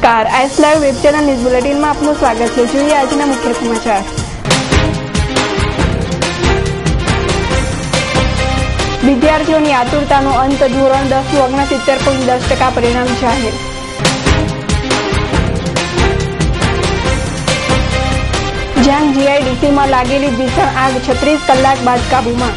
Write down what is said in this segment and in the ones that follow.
નમસ્કાર. Ice live web channel news બુલેટિનમાં આપનું સ્વાગત છે. જોઈએ આજના મુખ્ય સમાચાર. વિદ્યાર્થીઓની આતુરતાનો અંત ધોરણ દસનું ઓગણસિત્તેર પોઈન્ટ દસ ટકા પરિણામ જાહેર. જ્યાં જીઆઈડીસીમાં લાગેલી ભીષણ આગ છત્રીસ કલાક બાદ કાબૂમાં.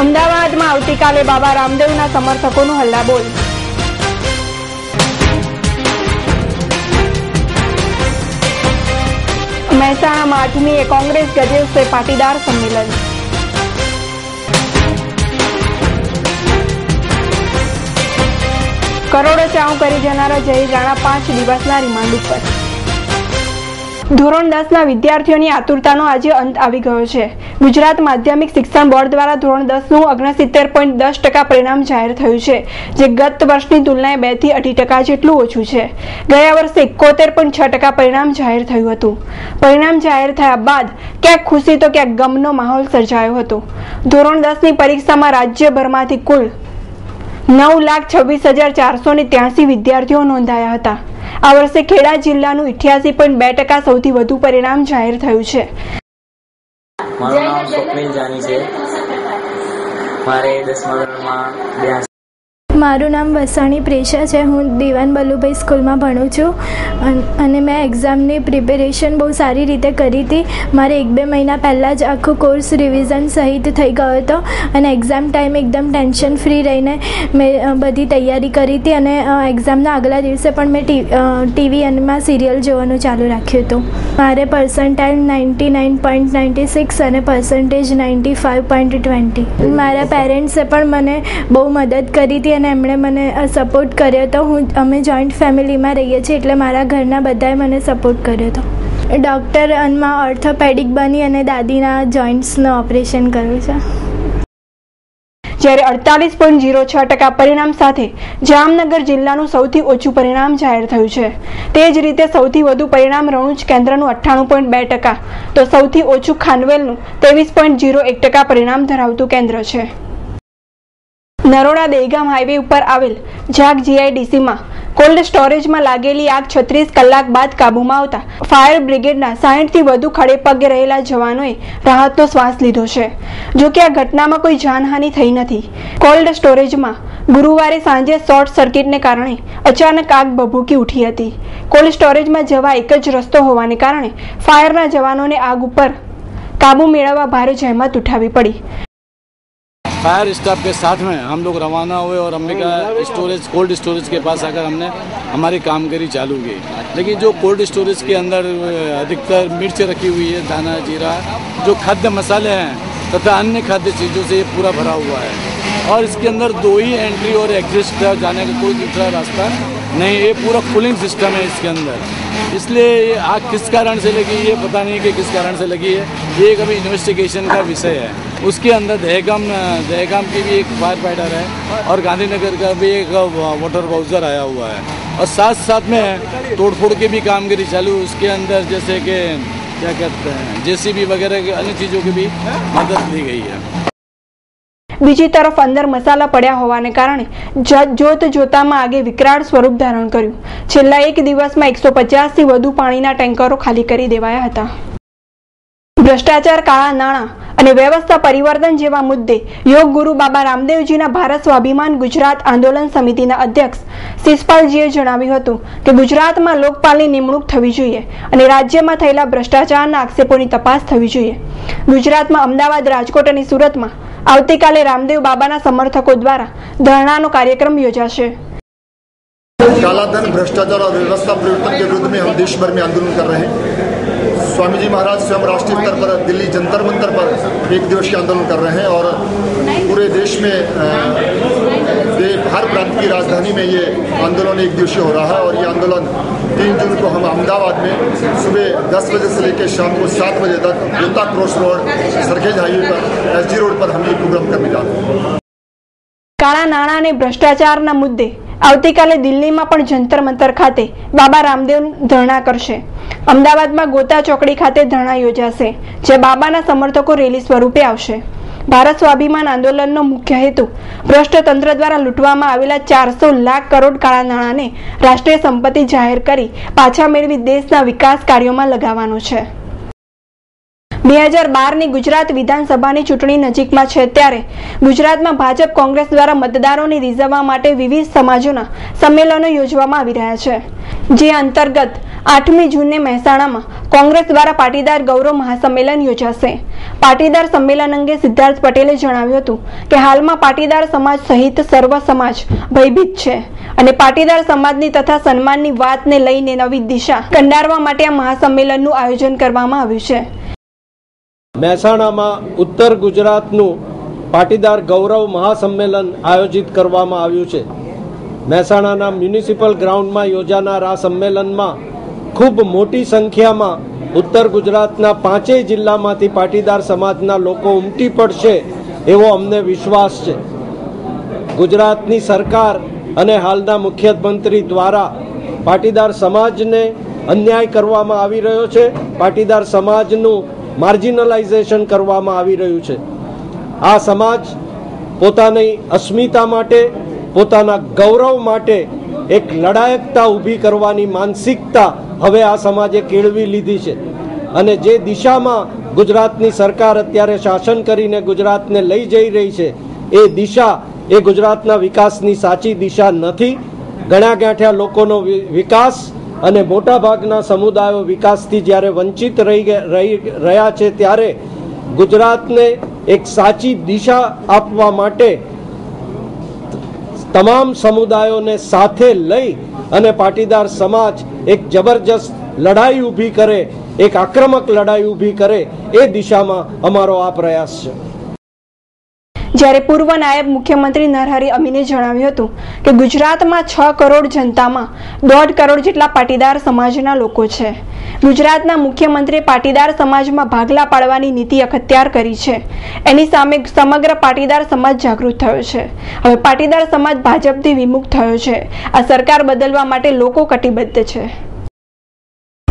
અમદાવાદમાં આવતીકાલે બાબા રામદેવના સમર્થકોનું હલ્લાબોલ. મહેસાણામાં આઠમીએ કોંગ્રેસ ગજેશે પાટીદાર સંમેલન. કરોડો ચાઉ કરી જનારા જય રાણા પાંચ દિવસના રિમાન્ડ ઉપર. ધોરણ દસના વિદ્યાર્થીઓની આતુરતાનો આજે અંત આવી ગયો છે. ગુજરાત માધ્યમિક શિક્ષણ બોર્ડ દ્વારા ધોરણ દસનું ઓગણસિત્તેર પોઈન્ટ દસ ટકા પરિણામ જાહેર થયું છે, જે ગત વર્ષની તુલનાએ બેથી અઢી ટકા જેટલું ઓછું છે. ગયા વર્ષે એકોતેર પોઈન્ટ છ ટકા પરિણામ જાહેર થયું હતું. પરિણામ જાહેર થયા બાદ ક્યાંક ખુશી તો ક્યાંક ગમનો માહોલ સર્જાયો હતો. ધોરણ દસની પરીક્ષામાં રાજ્યભરમાંથી કુલ નવ લાખ છવ્વીસ હજાર ચારસો ને ત્યાસી વિદ્યાર્થીઓ નોંધાયા હતા. આ વર્ષે ખેડા જિલ્લાનું ઇઠ્યાસી પોઈન્ટ બે ટકા સૌથી વધુ પરિણામ જાહેર થયું છે. મારું નામ સ્વપ્નિલ જાની છે. મારે દસમા ધોરણમાં મારું નામ વસાણી પ્રેશા છે. હું દેવાન બલુભાઈ સ્કૂલમાં ભણું છું. અને મેં એક્ઝામની પ્રિપેરેશન બહુ સારી રીતે કરી હતી. મારે એક બે મહિના પહેલાં જ આખો કોર્સ રિવિઝન સહિત થઈ ગયો હતો. અને એક્ઝામ ટાઈમ એકદમ ટેન્શન ફ્રી રહીને મેં બધી તૈયારી કરી હતી. અને એક્ઝામના આગલા દિવસે પણ મેં ટીવી અને માં સિરિયલ જોવાનું ચાલુ રાખ્યું હતું. મારે percentile ninety nine point ninety six અને percentage ninety five point twenty મારા પેરેન્ટ્સે પણ મને બહુ મદદ કરી હતી અને એમણે મને સપોર્ટ કર્યો હતો હું, અમે જોઈન્ટ ફેમિલીમાં રહીએ છીએ એટલે મારા ઘરના બધાએ મને સપોર્ટ કર્યો હતો ડૉક્ટર અનમાં ઓર્થોપેડિક બની અને દાદીના જોઈન્ટ્સનું ઓપરેશન કર્યું છે. જ્યારે અડતાલીસ પોઈન્ટ ઝીરો છ ટકા પરિણામ સાથે જામનગર જિલ્લાનું સૌથી ઓછું પરિણામ જાહેર થયું છે. તે જ રીતે સૌથી વધુ પરિણામ રણુજ કેન્દ્રનું અઠ્ઠાણું પોઈન્ટ બે ટકા. તો સૌથી ઓછું ખાનવેલનું ત્રેવીસ પોઈન્ટ ઝીરો એક ટકા પરિણામ ધરાવતું કેન્દ્ર છે. નરોડા દહેગામ હાઈવે ઉપર આવેલ જાગ જીઆઈડીસીમાં કોલ્ડ સ્ટોરેજમાં લાગેલી આગ છત્રીસ કલાક બાદ કાબૂમાં આવતા ફાયર બ્રિગેડના સાહીઠથી વધુ ખડે પગે રહેલા જવાનોએ રાહતનો શ્વાસ લીધો છે. જો કે આ ઘટનામાં કોઈ જાનહાનિ થઈ નથી. કોલ્ડ સ્ટોરેજમાં ગુરુવારે સાંજે શોર્ટ સર્કિટને કારણે અચાનક આગ ભભૂકી ઉઠી હતી. કોલ્ડ સ્ટોરેજમાં જવા એક જ રસ્તો હોવાને કારણે ફાયરના જવાનોને આગ ઉપર કાબુ મેળવવા ભારે જહેમત ઉઠાવવી પડી. फायर स्टाफ के साथ में हम लोग रवाना हुए और हमने कहा स्टोरेज कोल्ड स्टोरेज के पास आकर हमने हमारी कामगिरी चालू की। लेकिन जो कोल्ड स्टोरेज के अंदर अधिकतर मिर्च रखी हुई है दाना जीरा जो खाद्य मसाले हैं तथा अन्य खाद्य चीज़ों से ये पूरा भरा हुआ है। और इसके अंदर दो ही एंट्री और एग्जिट जाने का कोई दूसरा रास्ता नहीं ये पूरा कूलिंग सिस्टम है इसके अंदर। इसलिए ये आग किस कारण से लगी ये पता नहीं कि किस कारण से लगी है। ये एक अभी इन्वेस्टिगेशन का विषय है। उसके अंदर दहगाम दहगाम की भी एक फायर फाइटर है और गांधीनगर का भी एक वाटर बाउजर आया हुआ है और साथ साथ में तोड़फोड़ की भी कामगिरी चालू है। उसके अंदर जैसे कि क्या कहते हैं जेसीबी वगैरह की अन्य चीज़ों की भी मदद ली गई है બીજી તરફ અંદર મસાલા પડ્યા હોવાને કારણે જ- જોત જોતામાં આગે વિકરાળ સ્વરૂપ ધારણ કર્યું છેલ્લા એક દિવસમાં એકસો પચાસથી વધુ પાણીના ટેન્કરો ખાલી કરી દેવાયા હતા ભ્રષ્ટાચાર કાળા નાણાં અને વ્યવસ્થા પરિવર્તન જેવા મુદ્દે યોગ ગુરુ બાબા રામદેવજીના ભારત સ્વાભિમાન ગુજરાત આંદોલન સમિતિના અધ્યક્ષ શિષપાલજીએ જણાવ્યું હતું કે ગુજરાતમાં લોકપાલની નિમણૂક થવી જોઈએ અને રાજ્યમાં થયેલા ભ્રષ્ટાચારના આક્ષેપોની તપાસ થવી જોઈએ ગુજરાતમાં અમદાવાદ રાજકોટ અને સુરતમાં આવતીકાલે રામદેવ બાબાના સમર્થકો દ્વારા ધરણાનો કાર્યક્રમ યોજાશે काला धन भ्रष्टाचार और व्यवस्था परिवर्तन के विरुद्ध में हम देश भर में आंदोलन कर रहे हैं स्वामी जी महाराज स्वयं राष्ट्रीय स्तर पर दिल्ली जंतर मंतर पर एक दिवस के आंदोलन कर रहे हैं और पूरे देश में अ, दे- हर प्रांत की राजधानी में ये आंदोलन एक दिवसीय हो रहा है और ये आंदोलन तीन जून को हम अहमदाबाद में सुबह दस बजे से लेकर शाम को सात बजे तक योता क्रॉस रोड सरखेज हाईवे पर एस रोड पर हम ये प्रोग्राम करने जा रहे हैं કાળા નાણાં અને ભ્રષ્ટાચારના મુદ્દે આવતીકાલે દિલ્હીમાં પણ જંતર મંતર ખાતે બાબા રામદેવ ધરણા કરશે. અમદાવાદમાં ગોતા ચોકડી ખાતે ધરણા યોજાશે, જે બાબાના સમર્થકો રેલી સ્વરૂપે આવશે. ભારત સ્વાભિમાન આંદોલનનો મુખ્ય હેતુ ભ્રષ્ટ તંત્ર દ્વારા લૂંટવામાં આવેલા ચારસો લાખ કરોડ કાળા નાણાંને રાષ્ટ્રીય સંપત્તિ જાહેર કરી પાછા મેળવી દેશના વિકાસ કાર્યોમાં લગાવવાનો છે. બે હજાર બારની ગુજરાત વિધાનસભાની ચૂંટણી નજીકમાં છે ત્યારે ગુજરાતમાં ભાજપ કોંગ્રેસ દ્વારા મતદારોને રીઝવવા માટે વિવિધ સમાજોના સંમેલનો યોજવામાં આવી રહ્યા છે. જે અંતર્ગત આઠમી જૂને મહેસાણામાં કોંગ્રેસ દ્વારા પાટીદાર ગૌરવ મહાસંમેલન યોજાશે. પાટીદાર સંમેલન અંગે સિદ્ધાર્થ પટેલે જણાવ્યું હતું કે હાલમાં પાટીદાર સમાજ સહિત સર્વ સમાજ ભયભીત છે અને પાટીદાર સમાજની તથા સન્માનની વાતને લઈને નવી દિશા કંડારવા માટે આ મહાસંમેલનનું આયોજન કરવામાં આવ્યું છે. મહેસાણામાં ઉત્તર ગુજરાતનું પાટીદાર ગૌરવ મહાસંમેલન આયોજિત કરવામાં આવ્યું છે. મહેસાણાના મ્યુનિસિપલ ગ્રાઉન્ડમાં યોજાનાર આ સંમેલનમાં ખૂબ મોટી સંખ્યામાં ઉત્તર ગુજરાતના પાંચેય જિલ્લામાંથી પાટીદાર સમાજના લોકો ઉમટી પડશે એવો અમને વિશ્વાસ છે. ગુજરાતની સરકાર અને હાલના મુખ્યમંત્રી દ્વારા પાટીદાર સમાજને અન્યાય કરવામાં આવી રહ્યો છે. પાટીદાર સમાજનું માર્જિનલાઇઝેશન કરવામાં આવી રહ્યું છે. આ સમાજ પોતાની અસ્મિતા માટે, પોતાના ગૌરવ માટે એક લડાયકતા ઊભી કરવાની માનસિકતા હવે આ સમાજે કેળવી લીધી છે. અને જે દિશામાં ગુજરાતની સરકાર અત્યારે શાસન કરીને ગુજરાતને લઈ જઈ રહી છે, એ દિશા, એ ગુજરાતના વિકાસની સાચી દિશા નથી. ગણ્યા ગાંઠ્યા લોકોનો વિકાસ અને મોટાભાગના સમુદાયો વિકાસથી જ્યારે વંચિત રહી રહ્યા છે ત્યારે ગુજરાતને એક સાચી દિશા આપવા માટે તમામ સમુદાયોને સાથે લઈ અને પાટીદાર સમાજ એક જબરજસ્ત લડાઈ ઊભી કરે, એક આક્રમક લડાઈ ઊભી કરે, એ દિશામાં અમારો આ પ્રયાસ છે. જ્યારે પૂર્વ નાયબ મુખ્યમંત્રી નરહરી અમીને જણાવ્યું હતું કે ગુજરાતમાં છ કરોડ જનતામાં દોઢ કરોડ જેટલા પાટીદાર સમાજના લોકો છે. ગુજરાતના મુખ્યમંત્રીએ પાટીદાર સમાજમાં ભાગલા પાડવાની નીતિ અખત્યાર કરી છે. એની સામે સમગ્ર પાટીદાર સમાજ જાગૃત થયો છે. હવે પાટીદાર સમાજ ભાજપથી વિમુખ થયો છે. આ સરકાર બદલવા માટે લોકો કટિબદ્ધ છે.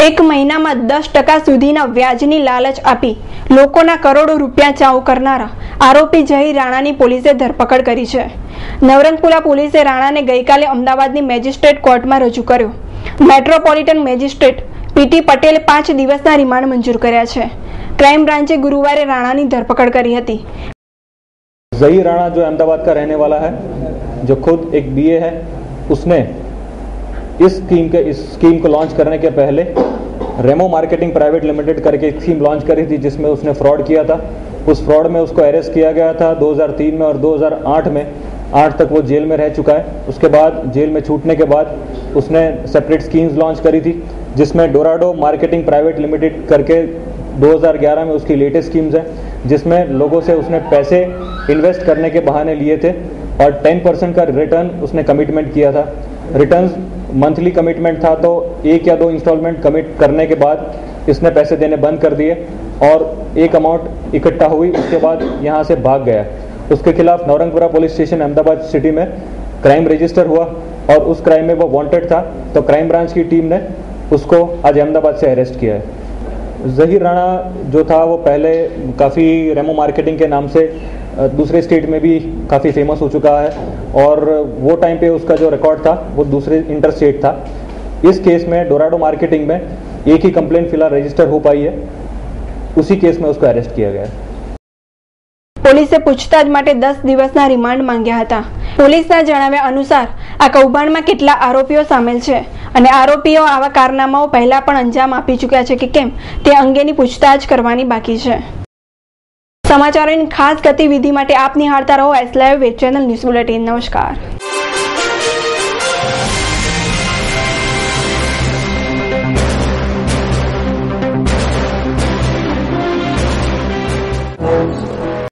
એક મહિનામાં દસ ટકા સુધીના વ્યાજની લાલચ આપી લોકોના કરોડો રૂપિયા ચાઉ કરનારા આરોપી જહી રાણાની પોલીસે ધરપકડ કરી છે નવરંગપુરા પોલીસે રાણાને ગઈકાલે અમદાવાદની મેજિસ્ટ્રેટ કોર્ટમાં રજૂ કર્યો મેટ્રોપોલિટન મેજિસ્ટ્રેટ પીટી પટેલે પાંચ દિવસના રિમાન્ડ મંજૂર કર્યા છે ક્રાઇમ બ્રાન્ચે ગુરુવારે રાણાની ધરપકડ કરી હતી जही राणा जो अहमदाबाद का रहने वाला है जो खुद एक बीए है उसने इस स्कीम के इस स्कीम को लॉन्च करने के पहले रेमो मार्केटिंग प्राइवेट लिमिटेड करके एक स्कीम लॉन्च करी थी, जिसमें उसने फ्रॉड किया था। उस फ्रॉड में उसको अरेस्ट किया गया था 2003 में और 2008 में। आठ तक वो जेल में रह चुका है। उसके बाद जेल में छूटने के बाद उसने सेपरेट स्कीम्स लॉन्च करी थी, जिसमें डोराडो मार्केटिंग प्राइवेट लिमिटेड करके 2011 में उसकी लेटेस्ट स्कीम्स हैं, जिसमें लोगों से उसने पैसे इन्वेस्ट करने के बहाने लिए थे और 10 परसेंट का रिटर्न उसने कमिटमेंट किया था। रिटर्न्स मंथली कमिटमेंट था तो एक या दो इंस्टॉलमेंट कमिट करने के बाद इसने पैसे देने बंद कर दिए और एक अमाउंट इकट्ठा हुई, उसके बाद यहाँ से भाग गया। उसके खिलाफ Navrangpura police station Ahmedabad city में क्राइम रजिस्टर हुआ और उस क्राइम में वो वांटेड था तो क्राइम ब्रांच की टीम ने उसको आज अहमदाबाद से अरेस्ट किया है। जहीर राणा जो था, वो पहले काफ़ी रेमो मार्केटिंग के नाम से दूसरे स्टेट में भी काफ़ी फेमस हो चुका है और वो टाइम पे उसका जो रिकॉर्ड था वो दूसरे इंटर स्टेट था इस केस में डोराडो मार्केटिंग में एक ही कंप्लेंट फिलहाल रजिस्टर हो पाई है उसी केस में उसको अरेस्ट किया गया है પોલીસે પૂછતાછ માટે દસ દિવસના રિમાન્ડ માંગ્યા હતા પોલીસના જણાવ્યા અનુસાર આ કૌભાંડમાં કેટલા આરોપીઓ સામેલ છે અને આરોપીઓ આવા કારનામાઓ પહેલા પણ અંજામ આપી ચૂક્યા છે કે કેમ તે અંગેની પૂછતાછ કરવાની બાકી છે સમાચારોની ખાસ ગતિવિધિ માટે આપ નિહાળતા રહો S live channel news bulletin. નમસ્કાર.